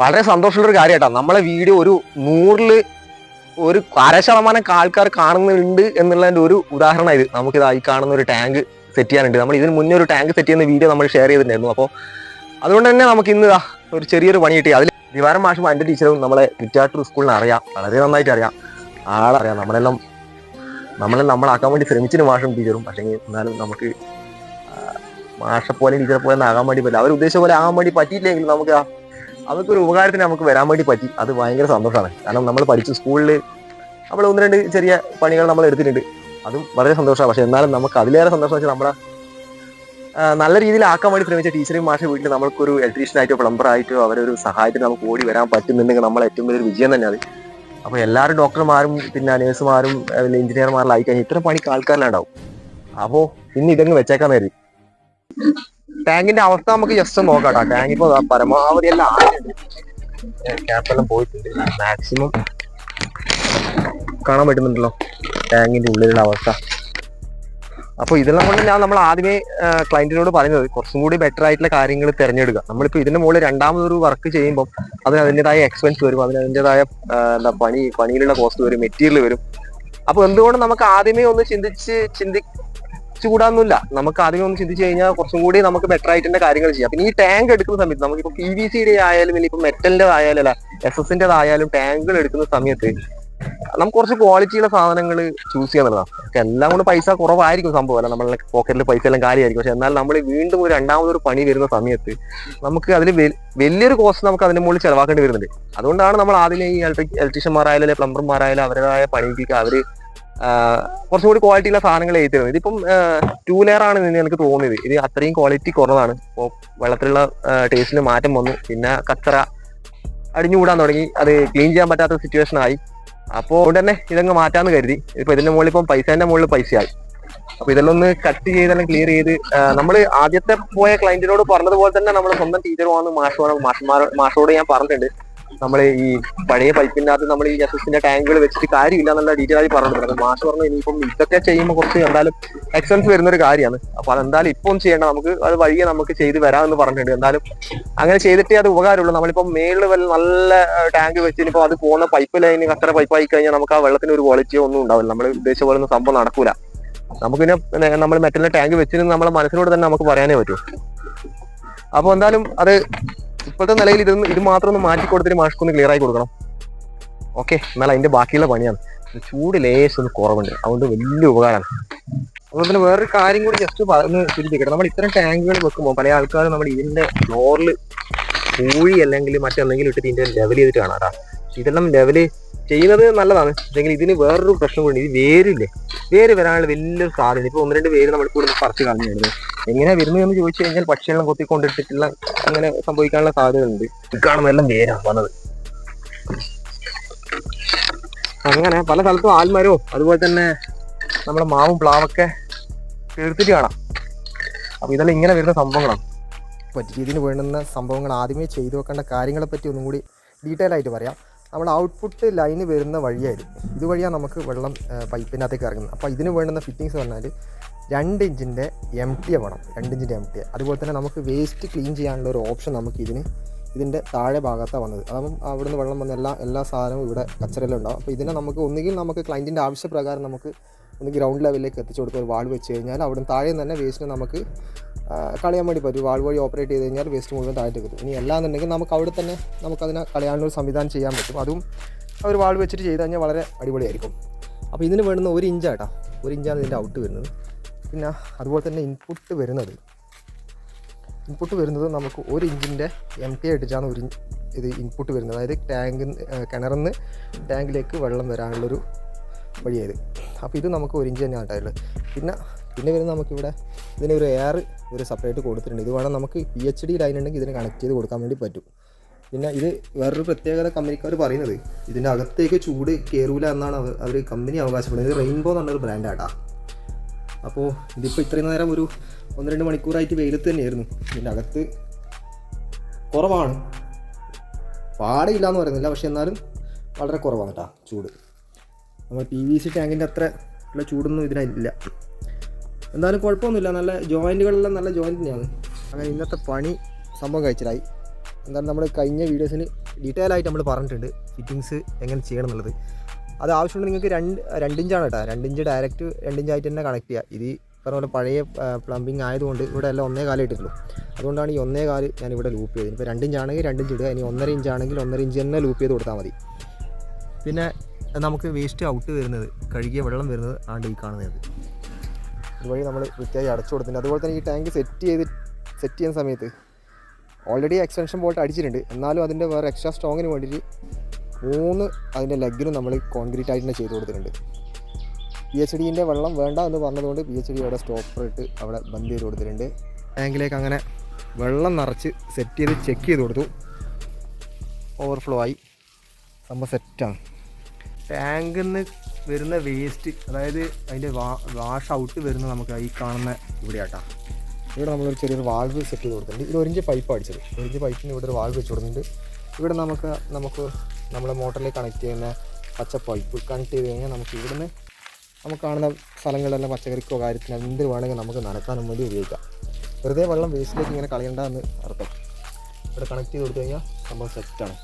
വളരെ സന്തോഷമുള്ള ഒരു കാര്യമായിട്ടാ നമ്മളെ വീഡിയോ ഒരു നൂറിൽ ഒരു അര ശതമാനം ആൾക്കാർ കാണുന്നുണ്ട് എന്നുള്ളതിന്റെ ഒരു ഉദാഹരണം ഇത്. നമുക്കിത് ഈ കാണുന്ന ഒരു ടാങ്ക് സെറ്റ് ചെയ്യാനുണ്ട്. നമ്മൾ ഇതിന് മുന്നേ ഒരു ടാങ്ക് സെറ്റ് ചെയ്യുന്ന വീഡിയോ നമ്മൾ ഷെയർ ചെയ്തിട്ടുണ്ടായിരുന്നു. അപ്പോൾ അതുകൊണ്ട് തന്നെ നമുക്ക് ഇന്ന് ഒരു ചെറിയൊരു പണി കിട്ടി. അതിൽ ദിവാരം മാഷും എന്റെ ടീച്ചറും നമ്മളെ കുറ്റാട്ടൂർ സ്കൂളിന് അറിയാം. വളരെ നന്നായിട്ട് അറിയാം. ആളറിയാം. നമ്മളെല്ലാം നമ്മളെ നമ്മളാക്കാൻ വേണ്ടി ശ്രമിച്ചിന് മാഷും ടീച്ചറും. പക്ഷേ എന്നാലും നമുക്ക് മാഷെ പോലെ ടീച്ചറെ പോലെ ആകാൻ വേണ്ടി പറ്റില്ല. അവർ ഉദ്ദേശിച്ച പോലെ ആകാൻ വേണ്ടി പറ്റിയില്ലെങ്കിൽ നമുക്ക് അതൊക്കെ ഒരു ഉപകാരത്തിന് നമുക്ക് വരാൻ വേണ്ടി പറ്റി. അത് ഭയങ്കര സന്തോഷമാണ്. കാരണം നമ്മൾ പഠിച്ച സ്കൂളിൽ നമ്മൾ ഒന്ന് രണ്ട് ചെറിയ പണികൾ നമ്മൾ എടുത്തിട്ടുണ്ട്. അതും വളരെ സന്തോഷമാണ്. പക്ഷെ എന്നാലും നമുക്ക് അതിലേറെ സന്തോഷം വെച്ചാൽ നമ്മുടെ നല്ല രീതിയിൽ ആക്കാൻ വേണ്ടി ശ്രമിച്ച ടീച്ചറും മാഷ വീട്ടിൽ നമുക്കൊരു ഇലക്ട്രീഷ്യൻ ആയിട്ടോ പ്ലംബർ ആയിട്ടോ അവരൊരു സഹായത്തിന് നമുക്ക് ഓടി വരാൻ പറ്റുന്നുണ്ടെങ്കിൽ നമ്മൾ ഏറ്റവും വലിയൊരു വിജയം തന്നെ അത്. അപ്പോൾ എല്ലാവരും ഡോക്ടർമാരും പിന്നെ നേഴ്സുമാരും എഞ്ചിനീയർമാരിലായി കഴിഞ്ഞാൽ ഇത്ര പണിക്ക് ആൾക്കാരിലുണ്ടാവും അപ്പോ ഇന്ന് ഇതങ്ങ് വെച്ചേക്കാൻ കരുതി. ടാങ്കിന്റെ അവസ്ഥ നമുക്ക് ജസ്റ്റ് നോക്കാം ടാങ്ക് ഇപ്പൊ പരമാവധി എല്ലാം ക്യാപ്പെല്ലാം പോയിട്ടുണ്ട്. മാക്സിമം കാണാൻ പറ്റുന്നുണ്ടല്ലോ ടാങ്കിന്റെ ഉള്ളിലുള്ള അവസ്ഥ. അപ്പൊ ഇതെല്ലാം കൊണ്ട് ഞാൻ നമ്മൾ ആദ്യമേ ക്ലയന്റിനോട് പറയുന്നത് കുറച്ചും കൂടി ബെറ്റർ ആയിട്ടുള്ള കാര്യങ്ങൾ തിരഞ്ഞെടുക്കുക. നമ്മളിപ്പോ ഇതിന്റെ മുകളിൽ രണ്ടാമതൊരു വർക്ക് ചെയ്യുമ്പോൾ അതിന് അതിന്റെതായ എക്സ്പെൻസ് വരും അതിന് അതിന്റെതായ എന്താ പണി പണിയിലുള്ള കോസ്റ്റ് വരും മെറ്റീരിയൽ വരും. അപ്പൊ എന്തുകൊണ്ട് നമുക്ക് ആദ്യമേ ഒന്ന് ചിന്തിച്ച് ചിന്തിച്ചുകൂടാന്നില്ല നമുക്ക് ആദ്യമേ ഒന്ന് ചിന്തിച്ചു കഴിഞ്ഞാൽ കുറച്ചും കൂടി നമുക്ക് ബെറ്റർ ആയിട്ട് കാര്യങ്ങൾ ചെയ്യാം. പിന്നെ ഈ ടാങ്ക് എടുക്കുന്ന സമയത്ത് നമുക്കിപ്പോ പി വി സിയുടെ ആയാലും ഇനിയിപ്പോ മെറ്റലിന്റെ ആയാലും അല്ല എസ് എസിന്റെ ആയാലും ടാങ്കുകൾ എടുക്കുന്ന സമയത്ത് നമുക്ക് കുറച്ച് ക്വാളിറ്റിയുള്ള സാധനങ്ങൾ ചൂസ് ചെയ്യാന്നുള്ളതാണ് എല്ലാം കൊണ്ട് പൈസ കുറവായിരിക്കും സംഭവം. അല്ല നമ്മളെ പോക്കറ്റിൽ പൈസ എല്ലാം കാര്യമായിരിക്കും പക്ഷെ എന്നാൽ നമ്മൾ വീണ്ടും ഒരു രണ്ടാമതൊരു പണി വരുന്ന സമയത്ത് നമുക്ക് അതിൽ വലിയൊരു കോസ്റ്റ് നമുക്ക് അതിന് മുകളിൽ ചെലവാക്കേണ്ടി വരുന്നുണ്ട്. അതുകൊണ്ടാണ് നമ്മൾ ആദ്യം ഈ ഇലക്ട്രിക് ഇലക്ട്രീഷ്യന്മാരായാലും പ്ലംബർമാരായാലും അവരുടേതായ പണിക്ക് അവർ ആ, ക്വാളിറ്റി കൂടി ക്വാളിറ്റിയുള്ള സാധനങ്ങൾ എഴുതി തരുന്നത് ഇതിപ്പം ടൂ ലെയർ ആണ് എന്ന് എനിക്ക് തോന്നിയത്. ഇത് അത്രയും ക്വാളിറ്റി കുറവാണ്. ഇപ്പോൾ വെള്ളത്തിലുള്ള ടേസ്റ്റിൽ മാറ്റം വന്നു. പിന്നെ കച്ചറ അടിഞ്ഞുകൂടാൻ തുടങ്ങി. അത് ക്ലീൻ ചെയ്യാൻ പറ്റാത്ത സിറ്റുവേഷൻ ആയി. അപ്പോൾ അതുകൊണ്ട് തന്നെ ഇതങ്ങ് മാറ്റാന്ന് കരുതി. ഇപ്പൊ ഇതിന്റെ മുകളിൽ ഇപ്പം പൈസേന്റെ മുകളിൽ പൈസയായി. അപ്പൊ ഇതെല്ലാം ഒന്ന് കട്ട് ചെയ്തെല്ലാം ക്ലിയർ ചെയ്ത് നമ്മൾ ആദ്യത്തെ പോയ ക്ലയന്റിനോട് പറഞ്ഞതുപോലെ തന്നെ നമ്മൾ സ്വന്തം ടീച്ചർ ടീച്ചറുമാണ് മാഷോ മാഷന്മാർ മാഷോട് ഞാൻ പറഞ്ഞിട്ടുണ്ട്. നമ്മൾ ഈ പഴയ പൈപ്പിനകത്ത് നമ്മൾ ഈ എസ്എസിന്റെ ടാങ്കുകൾ വെച്ചിട്ട് കാര്യമില്ല എന്നുള്ള ഡീറ്റെയിൽ ആയി പറഞ്ഞിട്ടുണ്ട്. അത് മാഷ് പറഞ്ഞു ഇനിയിപ്പം ഇതൊക്കെ ചെയ്യുമ്പോൾ കുറച്ച് എന്തായാലും എക്സ്പെൻസ് വരുന്ന ഒരു കാര്യമാണ്. അപ്പൊ അതെന്തായാലും ഇപ്പം ചെയ്യേണ്ട. നമുക്ക് അത് വഴിയെ നമുക്ക് ചെയ്ത് വരാമെന്ന് പറഞ്ഞിട്ടുണ്ട്. എന്തായാലും അങ്ങനെ ചെയ്തിട്ടേ അത് ഉപകാരമുള്ളൂ. നമ്മളിപ്പം മേളിൽ വല്ല നല്ല ടാങ്ക് വെച്ച് ഇനിയിപ്പോൾ അത് പോകുന്ന പൈപ്പ് ലൈന് പൈപ്പ് ആയി കഴിഞ്ഞാൽ നമുക്ക് ആ വെള്ളത്തിന് ഒരു ക്വാളിറ്റിയോ ഒന്നും ഉണ്ടാവില്ല. നമ്മൾ ഉദ്ദേശിച്ച പോലെ ഒന്നും സംഭവം നടക്കൂല. നമുക്ക് പിന്നെ നമ്മൾ മെറ്റലിന്റെ ടാങ്ക് വെച്ചിരുന്ന നമ്മളെ മനസ്സിനോട് തന്നെ നമുക്ക് പറയാനേ പറ്റൂ. അപ്പൊ എന്തായാലും അത് ഇപ്പോഴത്തെ നിലയിൽ ഇത് ഇത് മാത്രം ഒന്ന് മാറ്റി കൊടുത്തിട്ട് മാഷ്ക്കൊന്ന് ക്ലിയർ ആയി കൊടുക്കണം. ഓക്കെ എന്നാൽ അതിന്റെ ബാക്കിയുള്ള പണിയാണ്. ചൂട് ലേശം ഒന്ന് കുറവുണ്ട്. അതുകൊണ്ട് വലിയ ഉപകാരമാണ്. അതുപോലെ തന്നെ വേറൊരു കാര്യം കൂടി ജസ്റ്റ് ഒന്ന് ചിന്തിക്കട്ടെ. നമ്മൾ ഇത്തരം ടാങ്കുകൾ വെക്കുമ്പോൾ പല ആൾക്കാരും നമ്മൾ ഇതിന്റെ ഫ്ലോറിൽ പൂഴി അല്ലെങ്കിൽ മറ്റെന്തെങ്കിലും ഇട്ടിട്ട് ഇതിന്റെ ലെവൽ ചെയ്തിട്ട് കാണാം കേട്ടോ ഇതെല്ലാം ലെവൽ ചെയ്യുന്നത് നല്ലതാണ്. അല്ലെങ്കിൽ ഇതിന് വേറൊരു പ്രശ്നം കൂടി ഇത് വേരില്ലേ? വേര് വരാനുള്ള വലിയൊരു സാധ്യത. ഇപ്പൊ ഒന്ന് രണ്ട് വേര് നമ്മൾ കൂടുതൽ പറിച്ച് കളഞ്ഞു എങ്ങനെയാ വരുന്നത് എന്ന് ചോദിച്ചു കഴിഞ്ഞാൽ പക്ഷികളെല്ലാം കൊത്തിക്കൊണ്ടിട്ടിട്ടുള്ള അങ്ങനെ സംഭവിക്കാനുള്ള സാധ്യതയുണ്ട്. കാണുന്നതെല്ലാം വേരാ വന്നത്. അങ്ങനെ പല സ്ഥലത്തും ആൽമരവും അതുപോലെ തന്നെ നമ്മുടെ മാവും പ്ലാവൊക്കെ തീർത്തിട്ട് കാണാം. അപ്പൊ ഇതെല്ലാം ഇങ്ങനെ വരുന്ന സംഭവങ്ങളാണ്. പറ്റി ഇതിന് വേണ്ടുന്ന സംഭവങ്ങൾ ആദ്യമേ ചെയ്തു വെക്കേണ്ട കാര്യങ്ങളെ പറ്റി ഒന്നും കൂടി ഡീറ്റെയിൽ ആയിട്ട് പറയാം. നമ്മൾ ഔട്ട്പുട്ട് ലൈന് വരുന്ന വഴിയായിരുന്നു. ഇതുവഴിയാണ് നമുക്ക് വെള്ളം പൈപ്പിനകത്തേക്ക് ഇറങ്ങുന്നത്. അപ്പോൾ ഇതിന് വേണ്ടുന്ന ഫിറ്റിങ്സ് പറഞ്ഞാൽ രണ്ട് ഇഞ്ചിന്റെ എം ടി വേണം. രണ്ട് ഇഞ്ചിന്റെ എം ടി അതുപോലെ തന്നെ നമുക്ക് വേസ്റ്റ് ക്ലീൻ ചെയ്യാനുള്ള ഒരു ഓപ്ഷൻ നമുക്ക് ഇതിന് ഇതിന്റെ താഴെ ഭാഗത്താണ് വന്നത്. അപ്പം നിന്ന് വെള്ളം വന്ന എല്ലാ എല്ലാ സാധനവും ഇവിടെ കച്ചറയിലും ഉണ്ടാവും. അപ്പോൾ ഇതിനെ നമുക്ക് ഒന്നുകിൽ നമുക്ക് ക്ലൈന്റിന്റെ ആവശ്യപ്രകാരം നമുക്ക് ഒന്ന് ഗ്രൗണ്ട് ലെവലിലേക്ക് എത്തിച്ചു കൊടുത്ത് ഒരു വാൾ വെച്ച് കഴിഞ്ഞാൽ അവിടെ നിന്ന് താഴെ തന്നെ വേസ്റ്റിന് നമുക്ക് കളയാൻ വേണ്ടി പറ്റും. വാൾ വഴി ഓപ്പറേറ്റ് ചെയ്ത് കഴിഞ്ഞാൽ വേസ്റ്റ് മുഴുവൻ താഴേക്ക് കിട്ടും. ഇനി അല്ലാന്നുണ്ടെങ്കിൽ നമുക്ക് അവിടെ തന്നെ നമുക്കതിനെ കളയാനുള്ള സംവിധാനം ചെയ്യാൻ പറ്റും. അതും അവർ വാൾ വെച്ചിട്ട് ചെയ്ത് കഴിഞ്ഞാൽ വളരെ അടിപൊളിയായിരിക്കും. അപ്പോൾ ഇതിന് വേണ്ടുന്ന ഒരു ഇഞ്ചാട്ടാ ഒരു ഇഞ്ചാണ് ഇതിന്റെ ഔട്ട് വരുന്നത്. പിന്നെ അതുപോലെ തന്നെ ഇൻപുട്ട് വരുന്നത്. ഇൻപുട്ട് വരുന്നത് നമുക്ക് ഒരു ഇഞ്ചിന്റെ എം ടി അടിച്ചാണ് ഒരു ഇത് ഇൻപുട്ട് വരുന്നത്. അതായത് ടാങ്ക് കിണറിൽ നിന്ന് ടാങ്കിലേക്ക് വെള്ളം വരാനുള്ളൊരു വഴിയായത്. അപ്പോൾ ഇത് നമുക്ക് ഒരു ഇഞ്ച് തന്നെയാണ് ആയിട്ടുള്ളത് പിന്നെ പിന്നെ വരുന്നത് നമുക്കിവിടെ ഇതിന് ഒരു എയർ ഒരു സെപ്പറേറ്റ് കൊടുത്തിട്ടുണ്ട്. ഇത് വേണം നമുക്ക് പി എച്ച് ഡി ലൈൻ ഉണ്ടെങ്കിൽ ഇതിന് കണക്ട് ചെയ്ത് കൊടുക്കാൻ വേണ്ടി പറ്റും. പിന്നെ ഇത് വേറൊരു പ്രത്യേകത കമ്പനിക്കാർ പറയുന്നത് ഇതിന്റെ അകത്തേക്ക് ചൂട് കയറൂല എന്നാണ് അവർ കമ്പനി അവകാശപ്പെടുന്നത്. റെയിൻബോ എന്നൊരു ബ്രാൻഡാട്ടാ അപ്പോൾ ഇതിപ്പോൾ ഇത്രയും നേരം ഒരു ഒന്ന് രണ്ട് മണിക്കൂറായിട്ട് വെയിലത്ത് തന്നെയായിരുന്നു. ഇതിന്റെ അകത്ത് കുറവാണ്. പാടില്ല എന്ന് പറയുന്നില്ല പക്ഷെ എന്നാലും വളരെ കുറവാണ് കേട്ടോ ചൂട്. നമ്മൾ പി വി സി ടാങ്കിന്റെ അത്ര ഉള്ള ചൂടൊന്നും ഇതിനില്ല എന്തായാലും കുഴപ്പമൊന്നുമില്ല നല്ല ജോയിന്റുകളെല്ലാം നല്ല ജോയിന്റ് തന്നെയാണ്. അങ്ങനെ ഇന്നത്തെ പണി സംഭവം കഴിച്ചിലായി. എന്തായാലും നമ്മൾ കഴിഞ്ഞ വീഡിയോസിന് ഡീറ്റെയിൽ ആയിട്ട് നമ്മൾ പറഞ്ഞിട്ടുണ്ട് ഫിറ്റിങ്സ് എങ്ങനെ ചെയ്യണം എന്നുള്ളത്. അത് ആവശ്യമുണ്ട് നിങ്ങൾക്ക് രണ്ട് രണ്ടിഞ്ചാണ് കേട്ടോ. രണ്ടിഞ്ച് ഡയറക്റ്റ് രണ്ടിഞ്ചായിട്ട് തന്നെ കണക്ട് ചെയ്യുക ഇത് പറഞ്ഞ പോലെ പഴയ പ്ലംബിംഗ് ആയതുകൊണ്ട് ഇവിടെ എല്ലാം ഒന്നേ കാലം ഇട്ടിട്ടുള്ളൂ. അതുകൊണ്ടാണ് ഈ ഒന്നേ കാൽ ഞാൻ ഇവിടെ ലൂപ്പ് ചെയ്തത്. ഇപ്പോൾ രണ്ടിഞ്ചാണെങ്കിൽ രണ്ടിഞ്ച് ഇടുക. ഇനി ഒന്നര ഇഞ്ചാണെങ്കിൽ ഒന്നര ഇഞ്ച് തന്നെ ലൂപ്പ് ചെയ്ത് കൊടുത്താൽ മതി. പിന്നെ നമുക്ക് വേസ്റ്റ് ഔട്ട് വരുന്നത് കഴുകിയ വെള്ളം വരുന്നത് ആണ്ട് ഈ കാണുന്നത്. അതുവഴി നമ്മൾ വൃത്തിയായി അടച്ചു കൊടുത്തിട്ടുണ്ട്. അതുപോലെ തന്നെ ഈ ടാങ്ക് സെറ്റ് ചെയ്ത് സെറ്റ് ചെയ്യുന്ന സമയത്ത് ഓൾറെഡി എക്സ്റ്റൻഷൻ ബോൾട്ട് അടിച്ചിട്ടുണ്ട്. എന്നാലും അതിന്റെ വേറെ എക്സ്ട്രാ സ്ട്രോങ്ങിന് വേണ്ടിയിട്ട് മൂന്ന് അതിന്റെ ലെഗിനും നമ്മൾ കോൺക്രീറ്റ് ആയിട്ട് തന്നെ ചെയ്ത് കൊടുത്തിട്ടുണ്ട്. പി എച്ച് ഡിന്റെ വെള്ളം വേണ്ട എന്ന് പറഞ്ഞതുകൊണ്ട് പി എച്ച് ഡി അവിടെ സ്റ്റോപ്പർ ഇട്ട് അവിടെ ബന്ദ് ചെയ്ത് കൊടുത്തിട്ടുണ്ട്. ടാങ്കിലേക്ക് അങ്ങനെ വെള്ളം നിറച്ച് സെറ്റ് ചെയ്ത് ചെക്ക് ചെയ്ത് കൊടുത്തു. ഓവർഫ്ലോ ആയി. സംഭവം സെറ്റാണ് ടാങ്കിൽ നിന്ന് വരുന്ന വേസ്റ്റ് അതായത് അതിന്റെ വാ വാഷ് ഔട്ട് വരുന്ന നമുക്ക് ഈ കാണുന്ന ഇവിടെ ആട്ടാ ഇവിടെ നമ്മളൊരു ചെറിയൊരു വാൾവ് സെറ്റ് ചെയ്ത് കൊടുത്തിട്ടുണ്ട്. ഇത് ഒരിഞ്ച് പൈപ്പ് അടിച്ചത്. ഒരിഞ്ച് പൈപ്പിന് ഇവിടെ ഒരു വാൾവ് വെച്ച് കൊടുത്തിട്ടുണ്ട്. ഇവിടെ നമുക്ക് നമുക്ക് നമ്മളെ മോട്ടറിലേക്ക് കണക്ട് ചെയ്യുന്ന പച്ച പൈപ്പ് കണക്ട് ചെയ്ത് കഴിഞ്ഞാൽ നമുക്ക് ഇവിടുന്ന് നമുക്ക് കാണുന്ന സ്ഥലങ്ങളിലെല്ലാം പച്ചക്കറിക്കോ കാര്യത്തിനോ എന്ത് വേണമെങ്കിൽ നമുക്ക് നനക്കാനും വേണ്ടി ഉപയോഗിക്കാം. വെറുതെ വെള്ളം വേസ്റ്റിലേക്ക് ഇങ്ങനെ കളയണ്ടെന്ന് അർത്ഥം. ഇവിടെ കണക്ട് ചെയ്ത് കൊടുത്തു കഴിഞ്ഞാൽ സംഭവം സെറ്റാണ്